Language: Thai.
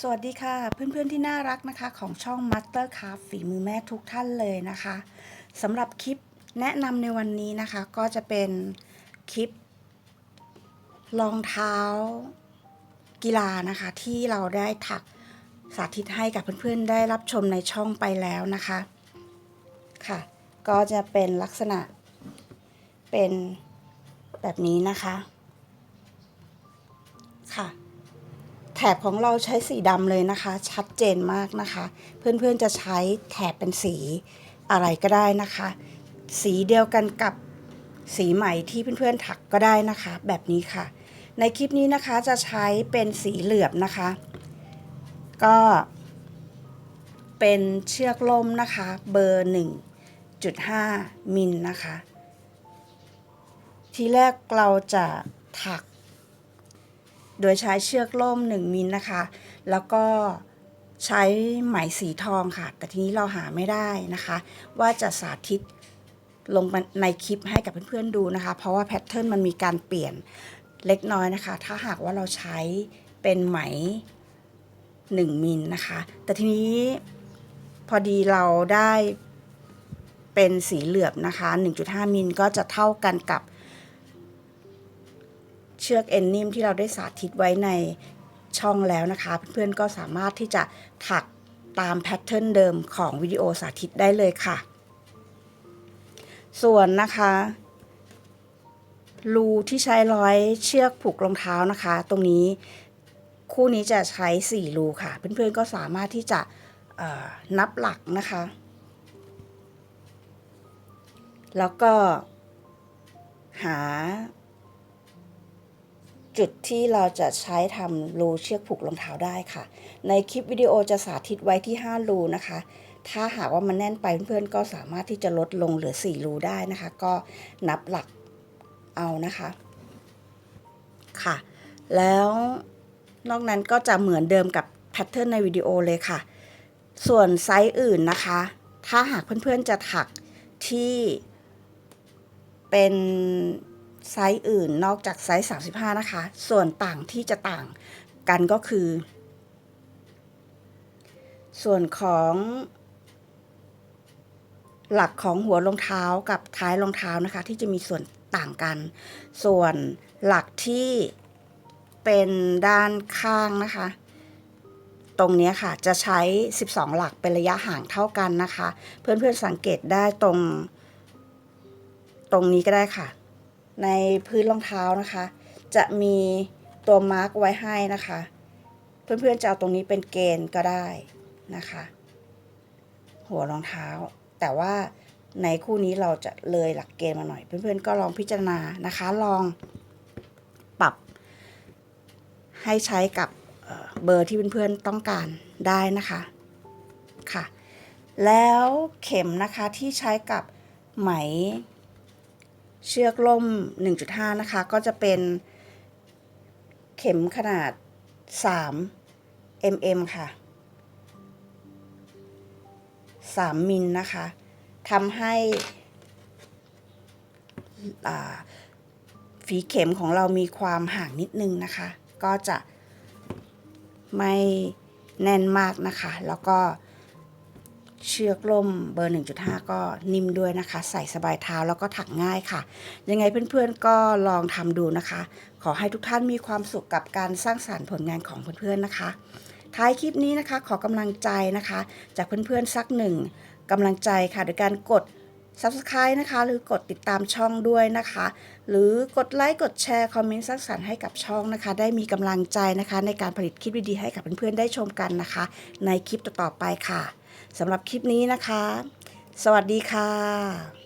สวัสดีค่ะ เพื่อนๆที่น่ารักนะคะของช่อง Master Craft ฝีมือแม่ทุกท่านเลยนะคะสำหรับคลิปแนะนำในวันนี้นะคะ ก็จะเป็นคลิปรองเท้ากีฬานะคะ ที่เราได้ถักสาธิตให้กับเพื่อนๆได้รับชมในช่องไปแล้วนะคะค่ะ ก็จะเป็นลักษณะเป็นแบบนี้นะคะค่ะ แถบของเราใช้สีดำเลยนะคะ ชัดเจนมากนะคะ เพื่อนๆจะใช้แถบเป็นสีอะไรก็ได้นะคะ สีเดียวกันกับสีใหม่ที่เพื่อนๆถักก็ได้นะคะ แบบนี้ค่ะ ในคลิปนี้นะคะจะใช้เป็นสีเหลือบนะคะ ก็เป็นเชือกล่มนะคะ เบอร์ 1.5 มิลนะคะ ทีแรกเราจะถัก โดยใช้เชือกล่ม1มิลนะคะ แล้วก็ใช้ไหมสีทองค่ะ แต่ทีนี้เราหาไม่ได้นะคะ ว่าจะสาธิตลงในคลิปให้กับเพื่อนๆดูนะคะ เพราะว่าแพทเทิร์นมันมีการเปลี่ยนเล็กน้อยนะคะ ถ้าหากว่าเราใช้เป็นไหม 1มิลนะคะ แต่ทีนี้พอดีเราได้เป็นสีเหลือบนะคะ 1.5มิลก็จะเท่ากันกับ เชือกเอ็นนิ่มที่เราได้สาธิตไว้ในช่องแล้วนะคะ เพื่อนๆก็สามารถที่จะถักตามแพทเทิร์นเดิมของวิดีโอสาธิตได้เลยค่ะ ส่วนนะคะรูที่ใช้ร้อยเชือกผูกรองเท้านะคะ ตรงนี้คู่นี้จะใช้ 4 รูค่ะ เพื่อนๆก็สามารถที่จะนับหลักนะคะ แล้วก็หา จุดที่เราจะใช้ทำรูเชือกผูกรองเท้าได้ค่ะ ในคลิปวิดีโอจะสาธิตไว้ที่ 5 รูนะคะ ถ้าหากว่ามันแน่นไปเพื่อนๆก็สามารถที่จะลดลงเหลือ 4 รูได้นะคะ ก็นับหลักเอานะคะค่ะ แล้วนอกนั้นก็จะเหมือนเดิมกับแพทเทิร์นในวิดีโอเลยค่ะ ส่วนไซส์อื่นนะคะ ถ้าหากเพื่อนๆจะถักที่เป็น ไซส์อื่นนอกจากไซส์ 35 นะคะ ส่วนต่างที่จะต่างกันก็คือ ส่วนของหลักของหัวรองเท้ากับท้ายรองเท้านะคะ ที่จะมีส่วนต่างกัน ส่วนหลักที่เป็นด้านข้างนะคะ ตรงนี้ค่ะจะใช้ 12 หลักเป็นระยะห่างเท่ากันนะคะ เพื่อนๆสังเกตได้ตรง ตรงนี้ก็ได้ค่ะ ในพื้นรองเท้านะคะ จะมีตัวมาร์กไว้ให้นะคะ เพื่อนๆจะเอาตรงนี้เป็นเกณฑ์ก็ได้นะคะ หัวรองเท้า แต่ว่าในคู่นี้เราจะเลยหลักเกณฑ์มาหน่อย เพื่อนๆก็ลองพิจารณานะคะ ลองปรับ ให้ใช้กับเอ่อเบอร์ที่เพื่อนๆต้องการได้นะคะค่ะ แล้วเข็มนะคะที่ใช้กับไหม เชือกล่ม 1.5 นะคะ ก็จะเป็นเข็มขนาด 3 mm ค่ะ 3 มิลนะคะทำให้ฝีเข็มของเรามีความห่างนิดนึงนะคะ ก็จะไม่แน่นมากนะคะ แล้วก็ เชือกล่มเบอร์ 1.5 ก็นิ่มด้วยนะคะ ใส่สบายเท้าแล้วก็ถักง่ายค่ะ ยังไงเพื่อนๆก็ลองทำดูนะคะ ขอให้ทุกท่านมีความสุขกับการสร้างสารรค์ผลงานของเพื่อนๆนะคะ ท้ายคลิปนี้นะคะขอกำลังใจนะคะ จากเพื่อนๆสักหนึ่งกำลังใจค่ะโดยการกด Subscribe นะคะ หรือกดติดตามช่องด้วยนะคะ หรือกดไลค์กดแชร์คอมเมนต์สร้างสรรค์ให้กับช่องนะคะ ได้มีกำลังใจนะคะ ในการผลิตคลิปดีๆให้กับเพื่อนๆได้ชมกันนะคะ ในคลิปต่อๆไปค่ะ สำหรับคลิปนี้นะคะ สวัสดีค่ะ